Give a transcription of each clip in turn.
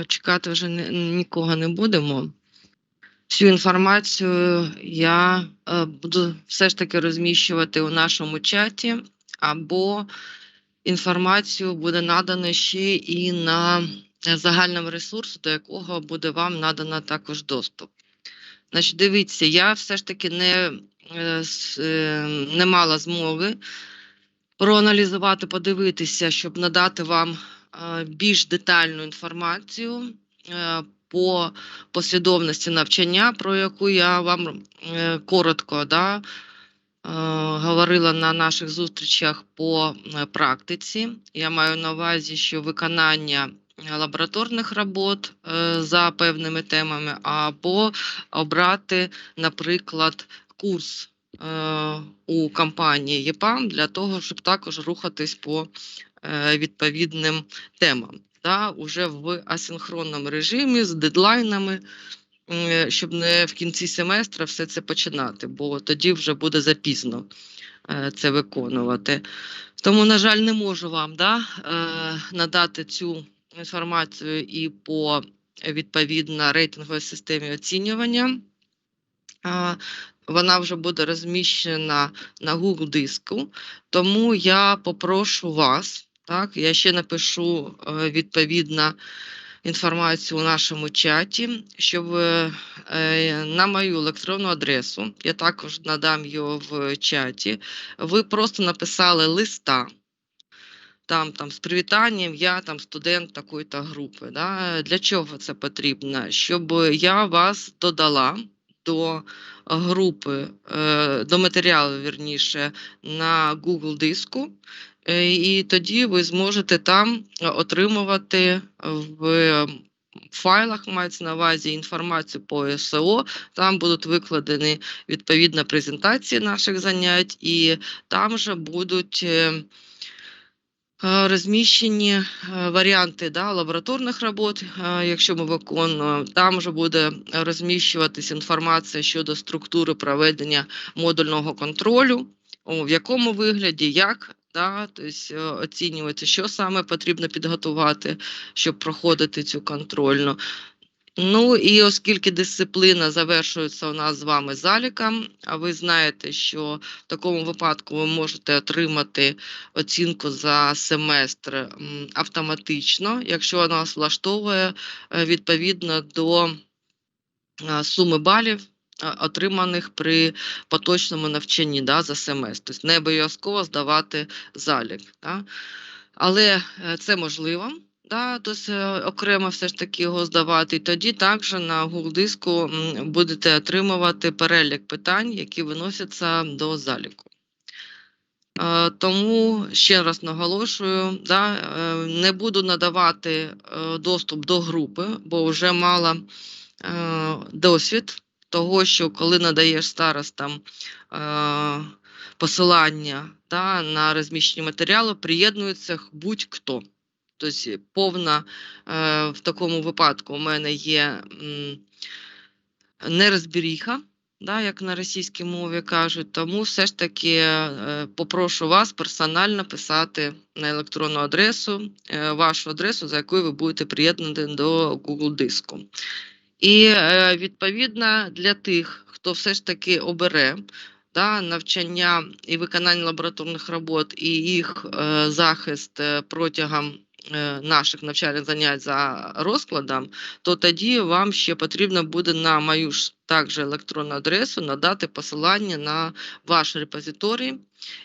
е, чекати вже нікого не будемо. Всю інформацію я е, буду все ж таки розміщувати у нашому чаті, або інформацію буде надано ще і на загальному ресурсі, до якого буде вам надано також доступ. Значить, дивіться, я все ж таки не, е, е, не мала змоги проаналізувати, подивитися, щоб надати вам е, більш детальну інформацію е, по послідовності навчання, про яку я вам е, коротко да, е, говорила на наших зустрічах по е, практиці. Я маю на увазі, що виконання е, лабораторних робот е, за певними темами, або обрати, наприклад, курс е, у компанії ЄПАМ для того, щоб також рухатись по е, відповідним темам. Да, уже в асинхронному режимі з дедлайнами, щоб не в кінці семестра все це починати, бо тоді вже буде запізно е, це виконувати. Тому, на жаль, не можу вам да, е, надати цю інформацію і по е, відповідно рейтинговій системі оцінювання. Вона вже буде розміщена на Google диску, тому я попрошу вас, так, я ще напишу е, відповідно інформацію у нашому чаті, щоб е, е, на мою електронну адресу, я також надам його в чаті, ви просто написали листа. Там, там з привітанням, я там студент такої-то групи. Да? Для чого це потрібно? Щоб я вас додала до групи, до матеріалу, вірніше, на Google диску, і тоді ви зможете там е, отримувати в файлах, мається на увазі інформацію по СО. Там будуть викладені відповідно презентації наших занять, і там же будуть. е, е, Розміщені е, варіанти да, лабораторних робот, е, якщо ми виконуємо, там вже буде розміщуватись інформація щодо структури проведення модульного контролю, в якому вигляді, як да, тобто, оцінюється, що саме потрібно підготувати, щоб проходити цю контрольну. Ну і оскільки дисципліна завершується у нас з вами заліком, а ви знаєте, що в такому випадку ви можете отримати оцінку за семестр автоматично, якщо вона влаштовує е, відповідно до е, суми балів, отриманих при поточному навчанні да, за семестр. Тобто не обов'язково здавати залік. Да. Але е, це можливо. Да, тобто е, окремо все ж таки його здавати. І тоді також на Google диску будете отримувати перелік питань, які виносяться до заліку. Е, Тому ще раз наголошую, да, е, не буду надавати е, доступ до групи, бо вже мала е, досвід того, що коли надаєш старостам е, посилання да, на розміщення матеріалу, приєднується будь-хто. Тобто повна е, в такому випадку у мене є м, нерозберіха, да, як на російській мові кажуть, тому все ж таки е, попрошу вас персонально писати на електронну адресу, е, вашу адресу, за якою ви будете приєднані до Google диску. І е, відповідно для тих, хто все ж таки обере да, навчання і виконання лабораторних робот, і їх е, захист е, протягом наших навчальних занять за розкладом, то тоді вам ще потрібно буде на мою ж також електронну адресу надати посилання на ваш репозиторій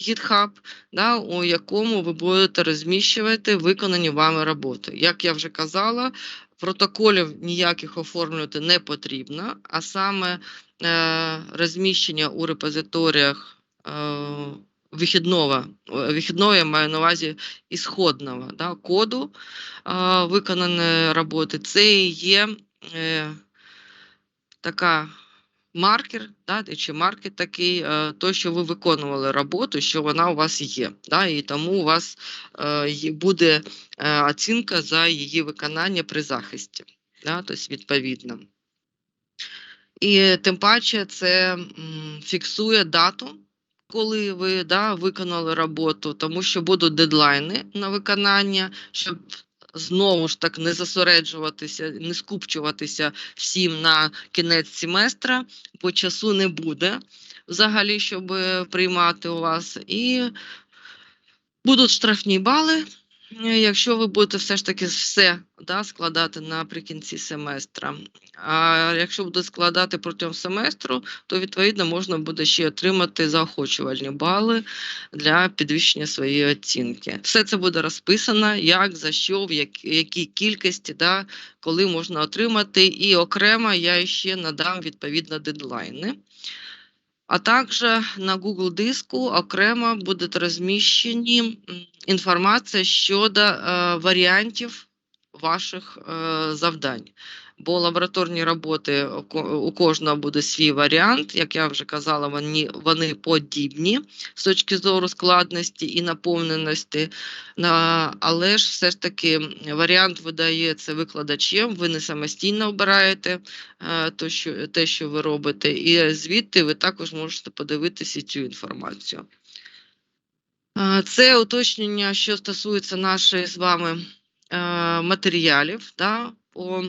GitHub, да, у якому ви будете розміщувати виконані вами роботи. Як я вже казала, протоколів ніяких оформлювати не потрібно, а саме е, розміщення у репозиторіях е, вихідного, вихідного я маю на увазі ісходного да, коду е, виконаної роботи, це є е, така маркер, да, чи маркер такий, е, то, що ви виконували роботу, що вона у вас є. Да, і тому у вас е, буде е, оцінка за її виконання при захисті. Да, тобто відповідно. І тим паче це фіксує дату, коли ви да, виконали роботу, тому що будуть дедлайни на виконання, щоб знову ж так не зосереджуватися, не скупчуватися всім на кінець семестра, бо часу не буде взагалі, щоб приймати у вас. І будуть штрафні бали, е, якщо ви будете все ж таки все да, складати наприкінці семестра. А якщо будете складати протягом семестру, то відповідно можна буде ще отримати заохочувальні бали для підвищення своєї оцінки. Все це буде розписано, як, за що, в якій кількості, да, коли можна отримати. І окремо я ще надам відповідно дедлайни. А також на Google диску окремо буде розміщені інформація щодо е, варіантів ваших е, завдань. Бо лабораторні роботи у кожного буде свій варіант. Як я вже казала, вони, вони подібні з точки зору складності і наповненості. Але ж все ж таки варіант видається викладачем, ви не самостійно обираєте е, то, що, те, що ви робите, і звідти ви також можете подивитися цю інформацію. Е, Це уточнення, що стосується нашої з вами е, матеріалів да, по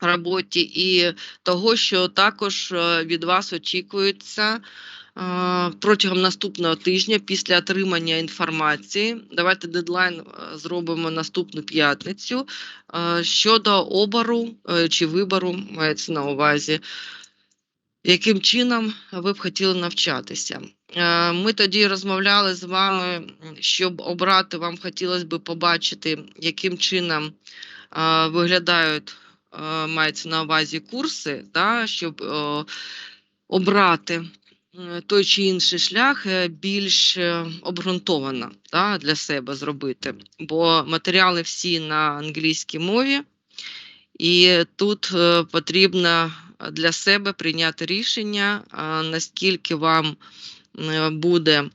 роботі, і того, що також е, від вас очікується е, протягом наступного тижня після отримання інформації. Давайте дедлайн е, зробимо наступну п'ятницю щодо обору чи вибору, мається на увазі, яким чином ви б хотіли навчатися. Ми тоді розмовляли з вами, щоб обрати, вам хотілося б побачити, яким чином виглядають, мається на увазі курси, да, щоб е, обрати е, той чи інший шлях е, більш е, обґрунтовано да, для себе зробити. Бо матеріали всі на англійській мові, і тут е, потрібно для себе прийняти рішення, наскільки вам е, буде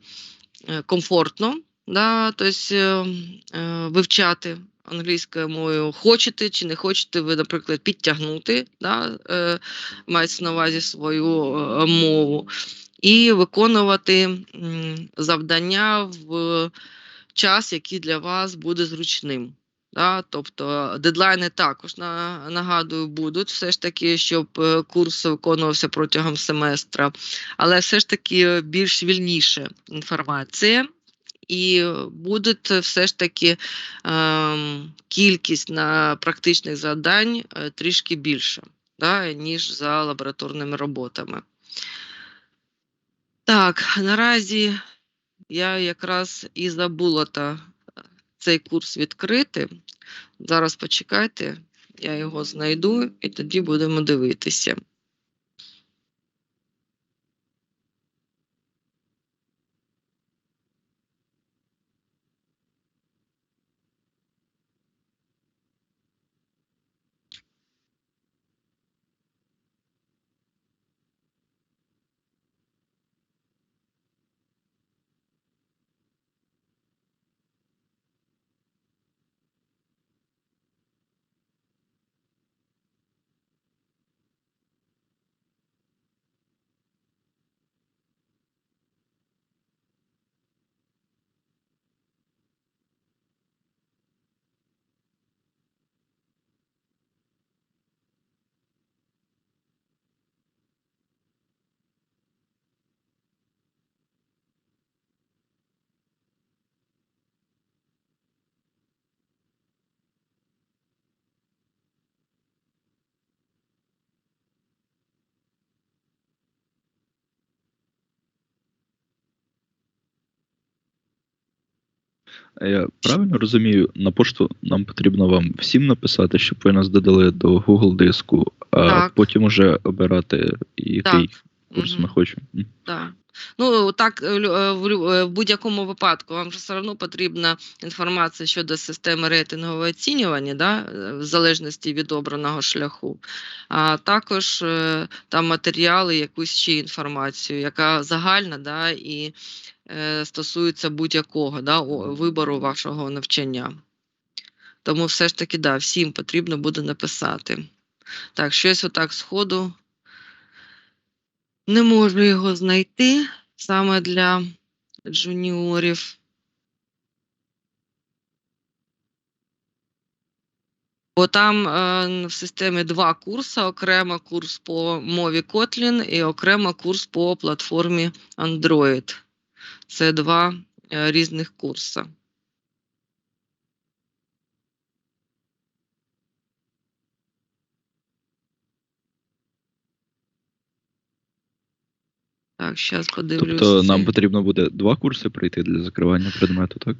е, комфортно, да, тобто, е, е, вивчати англійською мовою. Хочете чи не хочете ви, наприклад, підтягнути, да, е, мається на увазі свою е, мову, і виконувати м, завдання в час, який для вас буде зручним. Да, тобто дедлайни також на, нагадую будуть все ж таки, щоб е, курс виконувався протягом семестра, але все ж таки більш вільніша інформація, і буде все ж таки ем, кількість на практичних завдань е, трішки більша, да, ніж за лабораторними роботами. Так, наразі я якраз і забула та цей курс відкрити. Зараз почекайте, я його знайду і тоді будемо дивитися. Я правильно розумію, на пошту нам потрібно вам всім написати, щоб ви нас додали до Google диску, а Так. потім уже обирати, який курс Мгм. ми хочемо. Так. Ну, так, е, е, е, в будь-якому випадку вам же все одно потрібна інформація щодо системи рейтингового оцінювання, да, в залежності від обраного шляху. А також там матеріали, якусь ще інформацію, яка загальна да, і е, стосується будь-якого да, вибору вашого навчання. Тому все ж таки, да, всім потрібно буде написати. Так, щось отак сходу не можу його знайти саме для джуніорів. Бо там е, в системі два курси: окремо курс по мові Kotlin і окремо курс по платформі Android. Це два е, різних курси. Так, зараз подивлюся. Тобто нам потрібно буде два курси пройти для закривання предмету, так?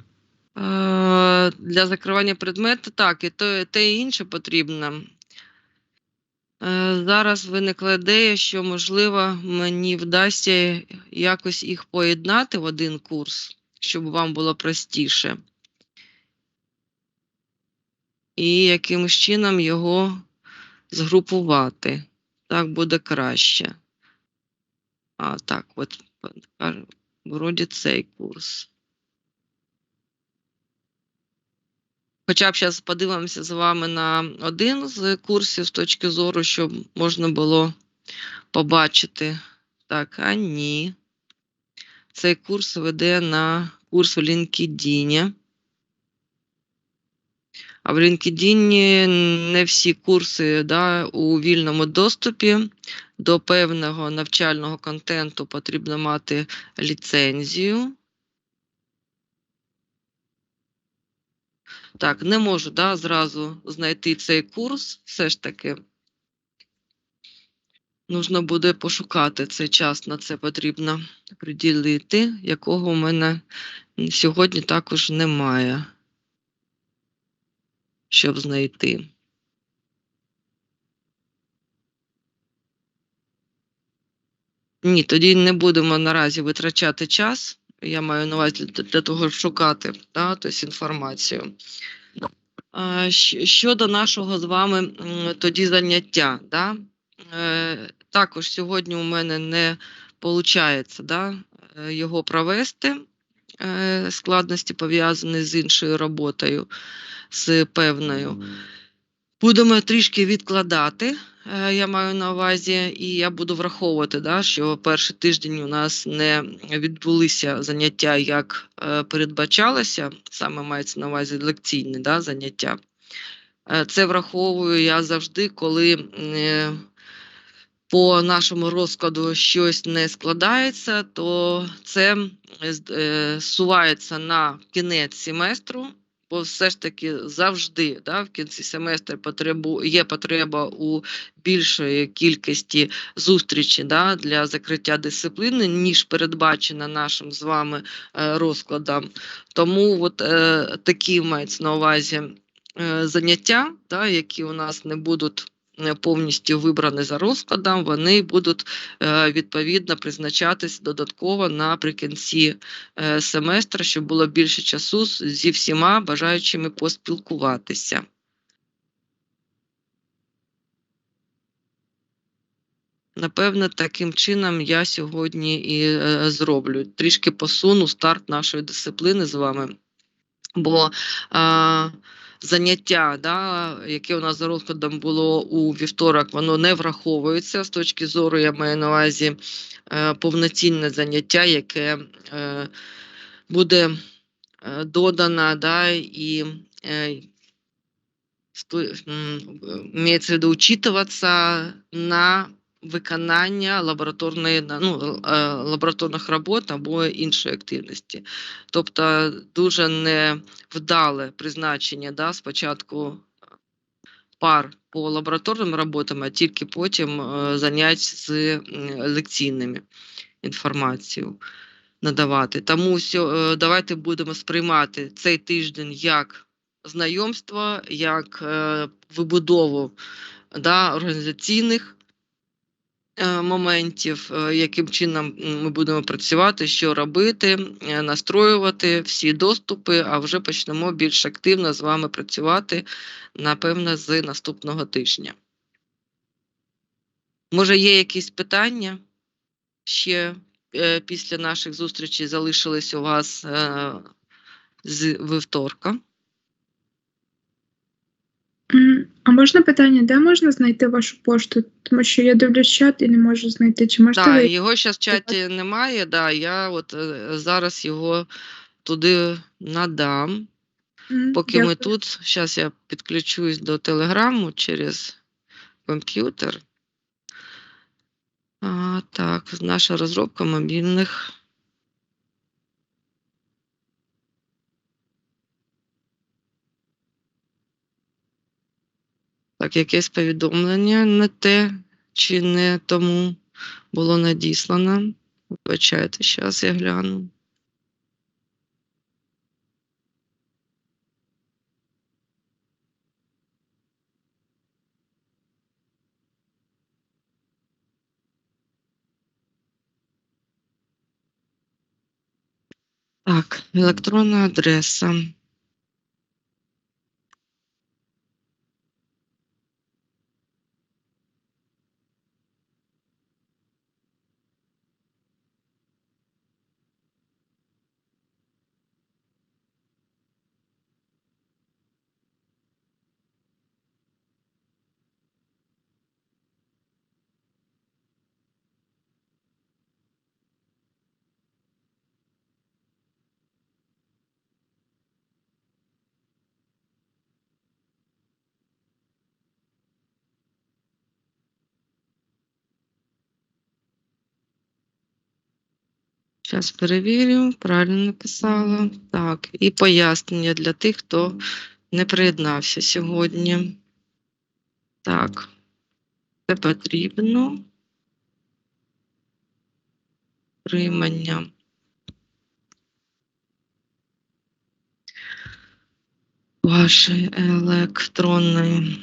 Е, Для закривання предмету так, і то, те і інше потрібно. Е, Зараз виникла ідея, що, можливо, мені вдасться якось їх поєднати в один курс, щоб вам було простіше. І якимось чином його згрупувати. Так буде краще. А, так, от, вроді цей курс. Хоча б зараз подивимося з вами на один з курсів з точки зору, щоб можна було побачити. Так, а ні. Цей курс веде на курс в LinkedIn. А в LinkedIn не всі курси да, у вільному доступі. До певного навчального контенту потрібно мати ліцензію. Так, не можу да, зразу знайти цей курс. Все ж таки. Нужно буде пошукати цей час, на це потрібно приділити, якого у мене сьогодні також немає, щоб знайти. Ні, тоді не будемо наразі витрачати час. Я маю на увазі для, того, щоб шукати да, тобто інформацію. Щодо нашого з вами тоді заняття, да? е, також сьогодні у мене не виходить да, е, його провести. е, Складності пов'язані з іншою роботою, з певною. Будемо трішки відкладати, е, я маю на увазі, і я буду враховувати, да, що перший тиждень у нас не відбулися заняття, як е, передбачалося, саме мається на увазі лекційні да, заняття. Е, Це враховую я завжди, коли по нашому розкладу щось не складається, то це е, е, сувається на кінець семестру, бо все ж таки завжди да, в кінці семестру потребу, є потреба у більшої кількості зустрічі да, для закриття дисципліни, ніж передбачена нашим з вами е, розкладом. Тому от, е, такі мається на увазі е, заняття, да, які у нас не будуть повністю вибрані за розкладом, вони будуть е, відповідно призначатись додатково наприкінці е, семестра, щоб було більше часу зі всіма бажаючими поспілкуватися. Напевно, таким чином я сьогодні і е, зроблю. Трішки посуну старт нашої дисципліни з вами. Бо а, заняття, да, яке у нас за розкладом було у вівторок, воно не враховується. З точки зору, я маю на увазі е, повноцінне заняття, яке е, буде е, додано, да, і имеется в виду на виконання лабораторної ну, е, лабораторних робот або іншої активності. Тобто дуже невдале призначення да, спочатку пар по лабораторним роботам, а тільки потім е, занять з лекційними інформацією надавати. Тому е, давайте будемо сприймати цей тиждень як знайомство, як е, вибудову да, організаційних е, моментів, е, яким чином ми будемо працювати, що робити, е, настроювати всі доступи, а вже почнемо більш активно з вами працювати, напевно, з наступного тижня. Може, є якісь питання ще е, після наших зустрічей залишились у вас е, з вівторка? А можна питання, де можна знайти вашу пошту? Тому що я дивлюсь чат і не можу знайти. Чи можете Так, ви його зараз в чаті немає. Да, я от е, зараз його туди надам. М, Поки ми дякую. тут, зараз я підключусь до телеграму через комп'ютер. А, так, наша розробка мобільних. Так, якесь повідомлення не те чи не тому було надіслано. Вибачайте, зараз я гляну. Так, електронна адреса. Зараз перевірю, правильно написала. Так, і пояснення для тих, хто не приєднався сьогодні. Так, це потрібно. Приймання. Вашої електронної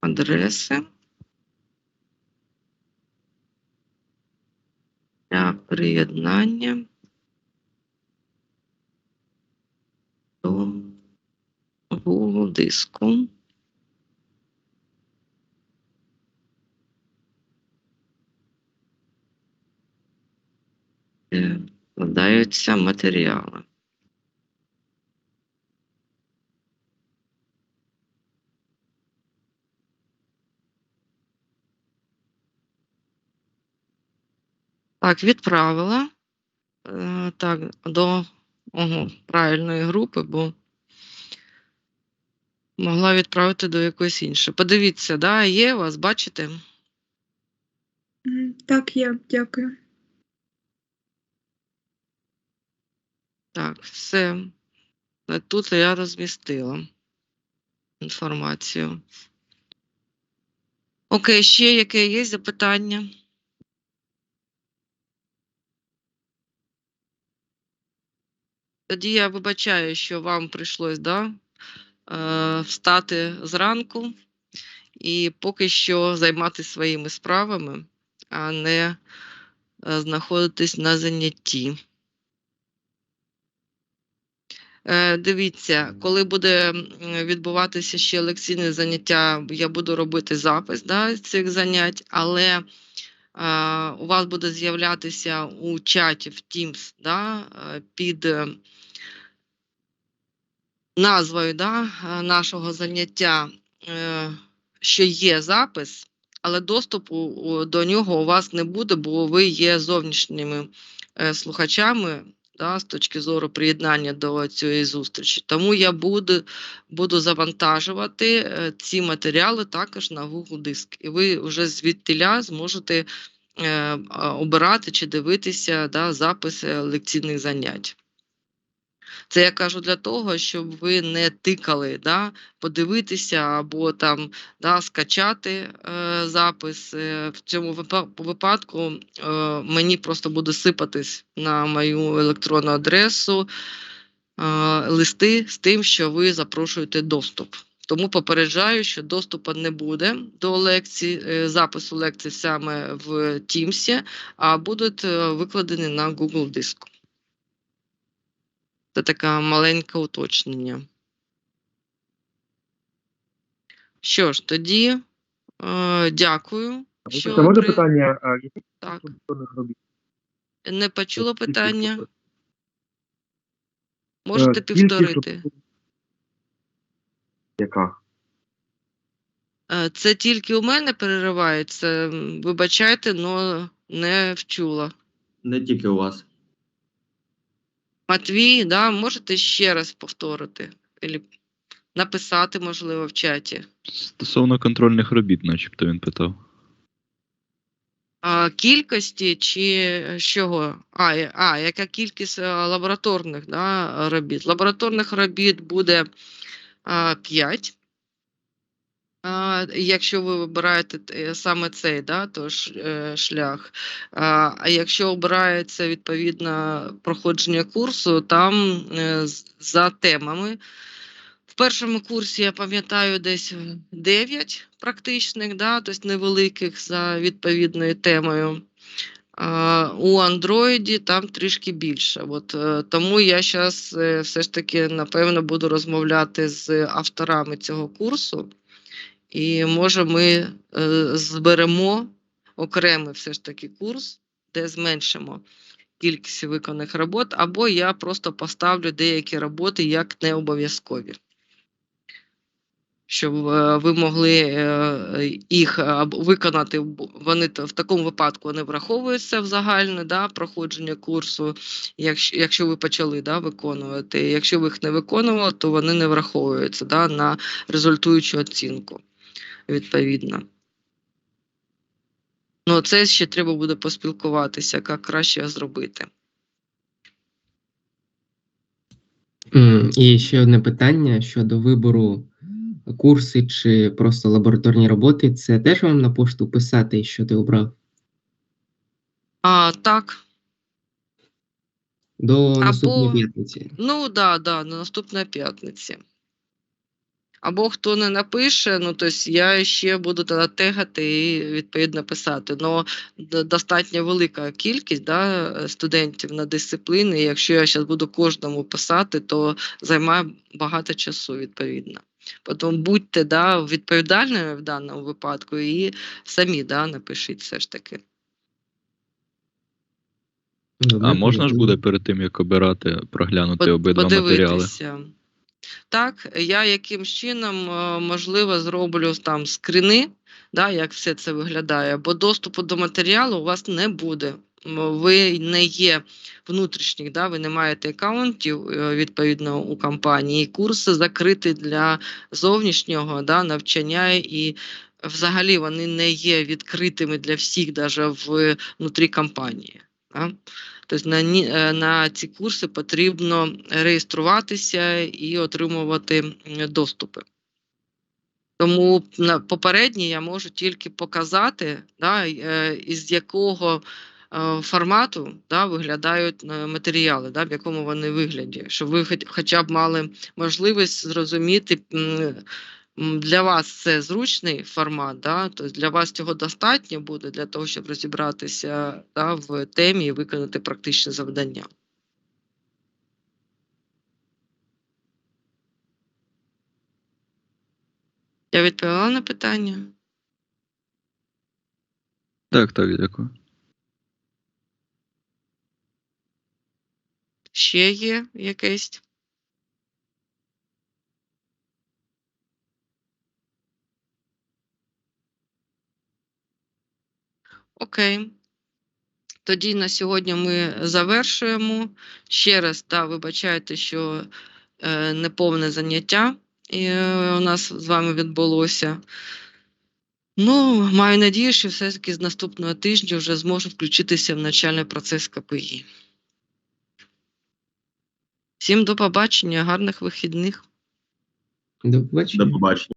адреси. Приєднання до Google диску. Вкладаються матеріали. Так, відправила. Е, так, до ого, правильної групи, бо могла відправити до якоїсь іншої. Подивіться, да, є у вас, бачите? Так, є, дякую. Так, все. Е, Тут я розмістила інформацію. Окей, ще яке є запитання? Тоді я вибачаю, що вам прийшлось да, е, встати зранку і поки що займатися своїми справами, а не е, знаходитись на занятті. Е, Дивіться, коли буде відбуватися ще лекційне заняття, я буду робити запис да, цих занять, але е, у вас буде з'являтися у чаті в Teams да, під назвою да, нашого заняття, е, що є запис, але доступу до нього у вас не буде, бо ви є зовнішніми е, слухачами да, з точки зору приєднання до цієї зустрічі. Тому я буду, буду завантажувати е, ці матеріали також на Google Диск. І ви вже звідтіля зможете обирати чи дивитися да, записи лекційних занять. Це я кажу для того, щоб ви не тикали, да, подивитися або там да, скачати е, запис. Е, в цьому випадку е, мені просто буде сипатись на мою електронну адресу е, листи з тим, що ви запрошуєте доступ. Тому попереджаю, що доступу не буде до лекцій, е, запису лекцій саме в Teams, а будуть е, викладені на Google диску. Це таке маленьке уточнення. Що ж, тоді е, дякую. Що Це може при- питання, а які Так, не почула питання. Можете Е, повторити. Яка? Е, Це тільки у мене переривається. Вибачайте, але не вчула. Не тільки у вас. Матвій, да, можете ще раз повторити? Ілі написати, можливо, в чаті. Стосовно контрольних робіт, начебто він питав. А, кількості чи з чого? А, я- а, яка кількість е, лабораторних да, робіт? Лабораторних робіт буде а, 5. Якщо ви вибираєте саме цей да, то е, шлях. А, якщо обирається відповідно проходження курсу, там е, за темами. В першому курсі я пам'ятаю десь 9 практичних, да, тобто невеликих за відповідною темою. А, у Андроїді там трішки більше. От, е, тому я зараз все ж таки, напевно, буду розмовляти з авторами цього курсу. І може ми е, зберемо окремий все ж таки курс, де зменшимо кількість виконаних робот, або я просто поставлю деякі роботи як не обов'язкові. Щоб е, ви могли е, їх виконати, вони в такому випадку вони враховуються в загальне да, проходження курсу, якщо, якщо ви почали да, виконувати. Якщо ви їх не виконували, то вони не враховуються да, на результуючу оцінку відповідно. Ну, це ще треба буде поспілкуватися, як краще зробити. І ще одне питання щодо вибору курси чи просто лабораторні роботи. Це теж вам на пошту писати, що ти обрав А, так, до наступної Або- п'ятниці. ну да, да, на наступної п'ятниці. Або хто не напише, ну тобто я ще буду тоді тегати і відповідно писати. Но д- достатньо велика кількість да, студентів на дисципліни. і Якщо я зараз буду кожному писати, то займає багато часу відповідно. Тому будьте да, відповідальними в даному випадку і самі да, напишіть все ж таки. А можна ж буде перед тим, як обирати, проглянути обидва матеріали? Так, я яким чином, е, можливо, зроблю там скріни, да, як все це виглядає, бо доступу до матеріалу у вас не буде. Ви не є внутрішніх, да, ви не маєте аккаунтів е, відповідно у компанії. Курси закриті для зовнішнього да, навчання, і взагалі вони не є відкритими для всіх, навіть внутрі компанії. Да? Тобто на, е, на ці курси потрібно реєструватися і отримувати доступи. Тому на попередній я можу тільки показати, да, е, із якого е, формату да, виглядають матеріали, да, в якому вони вигляді, щоб ви хоч- хоча б мали можливість зрозуміти, для вас це зручний формат, да, тобто для вас цього достатньо буде для того, щоб розібратися да, в темі і виконати практичне завдання. Я відповіла на питання. Так, так, дякую. Ще є якесь? Окей. Тоді на сьогодні ми завершуємо. Ще раз, да, вибачайте, що е, неповне заняття е, у нас з вами відбулося. Ну, маю надію, що все-таки з наступного тижня вже зможу включитися в навчальний процес КПІ. Всім до побачення, гарних вихідних. До побачення. До побачення.